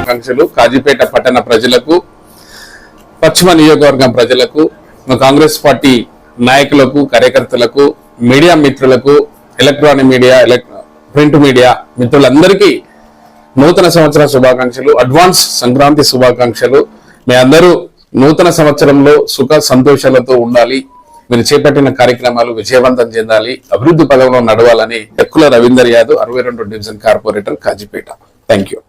ఆకాంక్షలు కాజీపేట పట్టణ ప్రజలకు పశ్చిమ నియోజకవర్గం ప్రజలకు కాంగ్రెస్ పార్టీ నాయకులకు కార్యకర్తలకు మీడియా మిత్రులకు ఎలక్ట్రానిక్ మీడియా ప్రింట్ మీడియా మిత్రులందరికీ నూతన సంవత్సర శుభాకాంక్షలు అడ్వాన్స్ సంక్రాంతి శుభాకాంక్షలు. మీ అందరూ నూతన సంవత్సరంలో సుఖ సంతోషాలతో ఉండాలి. మీరు చేపట్టిన కార్యక్రమాలు విజయవంతం చెందాలి. అభివృద్ధి పదంలో నడవాలని ఎక్కుల రవీందర్ యాదవ్ అరవై రెండు division corporator Kazipet. Thank you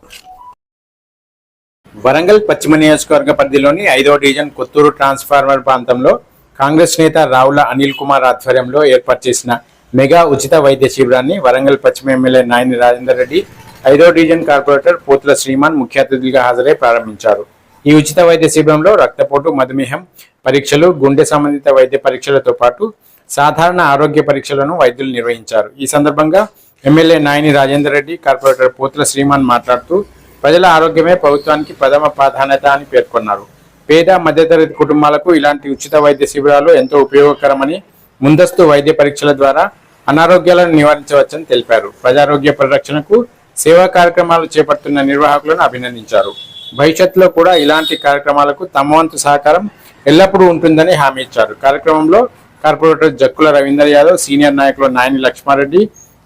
Warangal పశ్చిమ నియోజకవర్గ పరిధిలోని ఐదో డివిజన్ కొత్తూరు ట్రాన్స్ఫార్మర్ ప్రాంతంలో కాంగ్రెస్ నేత రావుల అనిల్ కుమార్ ఆధ్వర్యంలో ఏర్పాటు చేసిన మెగా ఉచిత వైద్య శిబిరాన్ని వరంగల్ పశ్చిమ ఎమ్మెల్యే నాయని రాజేందర్ రెడ్డి ఐదో డివిజన్ కార్పొరేటర్ పోతుల శ్రీమాన్ ముఖ్య అతిథులుగా హాజరై ప్రారంభించారు. ఈ ఉచిత వైద్య శిబిరంలో రక్తపోటు మధుమేహం పరీక్షలు గుండె సంబంధిత వైద్య పరీక్షలతో పాటు సాధారణ ఆరోగ్య పరీక్షలను వైద్యులు నిర్వహించారు. ఈ సందర్భంగా ఎమ్మెల్యే నాయని రాజేందర్ రెడ్డి కార్పొరేటర్ పోతుల శ్రీమాన్ మాట్లాడుతూ ప్రజల ఆరోగ్యమే ప్రభుత్వానికి ప్రథమ ప్రాధాన్యత అని పేర్కొన్నారు. పేద మధ్యతరగతి కుటుంబాలకు ఇలాంటి ఉచిత వైద్య శిబిరాలు ఎంతో ఉపయోగకరమని ముందస్తు వైద్య పరీక్షల ద్వారా అనారోగ్యాలను నివారించవచ్చని తెలిపారు. ప్రజారోగ్య పరిరక్షణకు సేవా కార్యక్రమాలు చేపడుతున్న నిర్వాహకులను అభినందించారు. భవిష్యత్తులో కూడా ఇలాంటి కార్యక్రమాలకు తమ వంతు సహకారం ఎల్లప్పుడూ ఉంటుందని హామీ ఇచ్చారు. కార్యక్రమంలో కార్పొరేటర్ జక్కుల రవీందర్ యాదవ్ సీనియర్ నాయకులు నాయని లక్ష్మారెడ్డి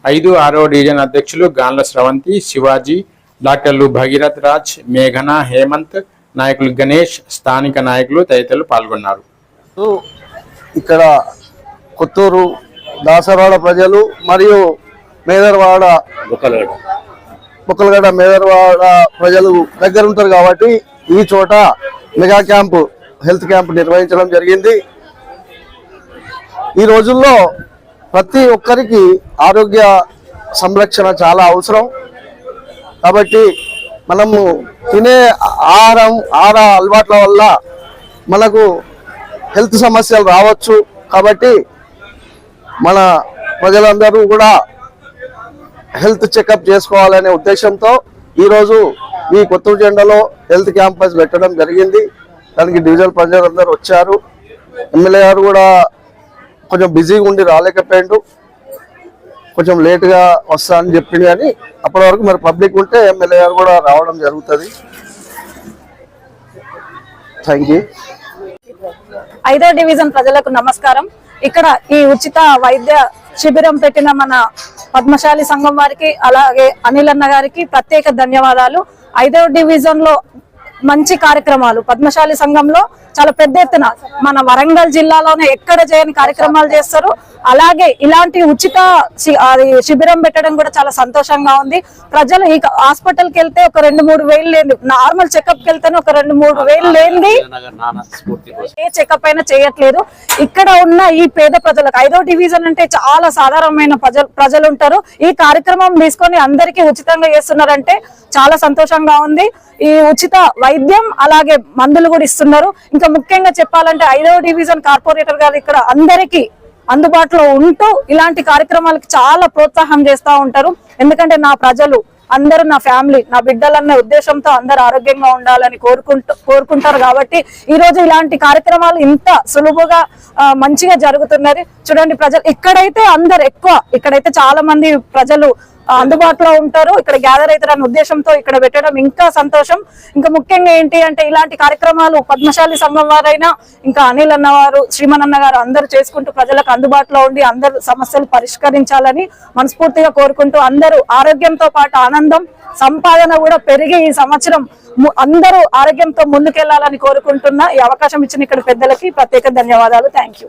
ఐదు ఆరో డివిజన్ అధ్యక్షులు గాన్ల స్రవంతి శివాజీ డాక్టర్లు భగీరథ్ రాజ్ మేఘన హేమంత్ నాయకులు గణేష్ స్థానిక నాయకులు తదితరులు పాల్గొన్నారు. ఇక్కడ కొత్తూరు దాసరవాడ ప్రజలు మరియు మేదర్వాడ బుక్కలగడ మేదర్వాడ ప్రజలు దగ్గర ఉంటారు కాబట్టి ఈ చోట మెగా క్యాంపు హెల్త్ క్యాంప్ నిర్వహించడం జరిగింది. ఈ రోజుల్లో ప్రతి ఒక్కరికి ఆరోగ్య సంరక్షణ చాలా అవసరం. కాబట్టి మనము తినే ఆహారం ఆహార అలవాట్ల వల్ల మనకు హెల్త్ సమస్యలు రావచ్చు. కాబట్టి మన ప్రజలందరూ కూడా హెల్త్ చెకప్ చేసుకోవాలనే ఉద్దేశంతో ఈరోజు ఈ కొత్తూరు జెండాలో హెల్త్ క్యాంపస్ పెట్టడం జరిగింది. దానికి డివిజన్ ప్రజలందరూ వచ్చారు. ఎమ్మెల్యే గారు కూడా కొంచెం బిజీగా ఉండి రాలేకపోయాడు. కొంచెం లేటుగా వస్తా అని చెప్పింది కానీ అప్పటి వరకు మరి పబ్లిక్ ఉంటే ఎమ్మెల్యే గారు కూడా రావడం జరుగుతుంది. థ్యాంక్ యూ ఐదో డివిజన్ ప్రజలకు నమస్కారం. ఇక్కడ ఈ ఉచిత వైద్య శిబిరం పెట్టిన మన పద్మశాలి సంఘం వారికి అలాగే అనిల్ అన్న గారికి ప్రత్యేక ధన్యవాదాలు. ఐదో డివిజన్లో మంచి కార్యక్రమాలు. పద్మశాలి సంఘంలో చాలా పెద్ద ఎత్తున మన వరంగల్ జిల్లాలోనే ఎక్కడ చేయని కార్యక్రమాలు చేస్తారు. అలాగే ఇలాంటి ఉచిత అది శిబిరం పెట్టడం కూడా చాలా సంతోషంగా ఉంది. ప్రజలు ఈ హాస్పిటల్కి వెళ్తే ఒక రెండు మూడు వేలు లేదు నార్మల్ చెకప్కి వెళ్తేనే ఒక రెండు మూడు వేలు లేనిది ఏ చెకప్ అయినా చేయట్లేదు. ఇక్కడ ఉన్న ఈ పేద ప్రజలకు ఐదో డివిజన్ అంటే చాలా సాధారణమైన ప్రజలు ప్రజలు ఉంటారు ఈ కార్యక్రమం తీసుకొని అందరికీ ఉచితంగా చేస్తున్నారంటే చాలా సంతోషంగా ఉంది. ఈ ఉచిత వైద్యం అలాగే మందులు కూడా ఇస్తున్నారు. ఇంకా ముఖ్యంగా చెప్పాలంటే ఐదవ డివిజన్ కార్పొరేటర్ గారు ఇక్కడ అందరికీ అందుబాటులో ఉంటూ ఇలాంటి కార్యక్రమాలకి చాలా ప్రోత్సాహం చేస్తూ ఉంటారు. ఎందుకంటే నా ప్రజలు అందరూ నా ఫ్యామిలీ నా బిడ్డలన్న ఉద్దేశంతో అందరు ఆరోగ్యంగా ఉండాలని కోరుకుంటూ కోరుకుంటారు కాబట్టి ఈ రోజు ఇలాంటి కార్యక్రమాలు ఇంత సులువుగా మంచిగా జరుగుతున్నది. చూడండి ప్రజలు ఇక్కడైతే అందరు ఎక్కువ ఇక్కడైతే చాలా మంది ప్రజలు అందుబాటులో ఉంటారు. ఇక్కడ గ్యాదర్ అవుతారనే ఉద్దేశంతో ఇక్కడ పెట్టడం ఇంకా సంతోషం. ఇంకా ముఖ్యంగా ఏంటి అంటే ఇలాంటి కార్యక్రమాలు పద్మశాలి సంఘం వారైనా ఇంకా అనిల్ అన్నవారు శ్రీమనన్న గారు అందరూ చేసుకుంటూ ప్రజలకు అందుబాటులో ఉండి అందరు సమస్యలు పరిష్కరించాలని మనస్ఫూర్తిగా కోరుకుంటూ అందరూ ఆరోగ్యంతో పాటు ఆనందం సంపాదన కూడా పెరిగి ఈ సంవత్సరం అందరూ ఆరోగ్యంతో ముందుకెళ్ళాలని కోరుకుంటున్నా. ఈ అవకాశం ఇచ్చిన ఇక్కడ పెద్దలకి ప్రత్యేక ధన్యవాదాలు. థ్యాంక్